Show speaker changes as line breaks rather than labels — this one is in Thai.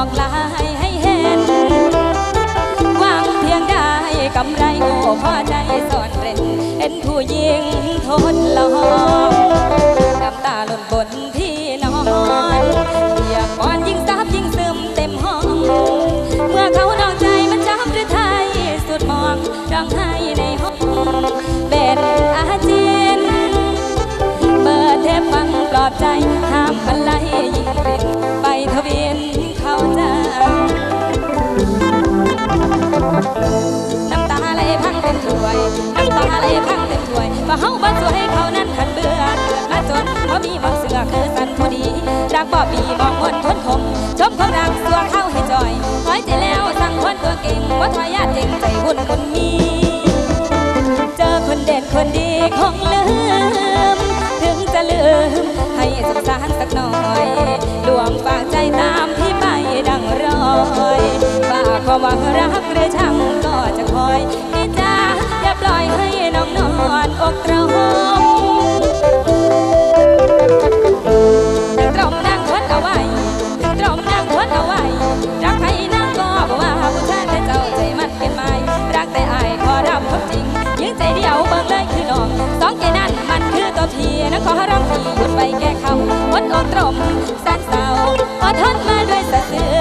อกลายให้เห็นหวังเพียงได้กำไรโง่พอใจสอนเร้นเห็นผู้หญิงทนลองน้ำตาหล่นบนที่นอนเบียกก่อนยิ่งซับยิ่งซึมเต็มห้อง เมื่อเขานอกใจมันจำหรือไทยสุดมองร้องไห้ในห้องเป็นอาเจินเปิดเทปฟังปลอบใจ พังเต็มถ้วยว่าเฮาบ่สวยเขานั้นขันเบื่อเกิดมาจนเพราะมีบางเสือคือสันผู้ดีรักบ่ปีมองมนทนคมชมความรักสัวเข้าให้จอยน้อยใจแล้วสั่งคนตัวเก่งว่าทอยาทเก่งใจหุ่นคนมี เจอคนเด็ดคนดีคงลืม ถึงจะลืม ให้สงสารสักหน่อยดวงฝากใจตามพี่ไปดังรอยฝากความหวังรักหรือช่างก็จะคอยพี่จ้ ดอดตรมแสนเศร้าอดทนมาด้วยสะเสือ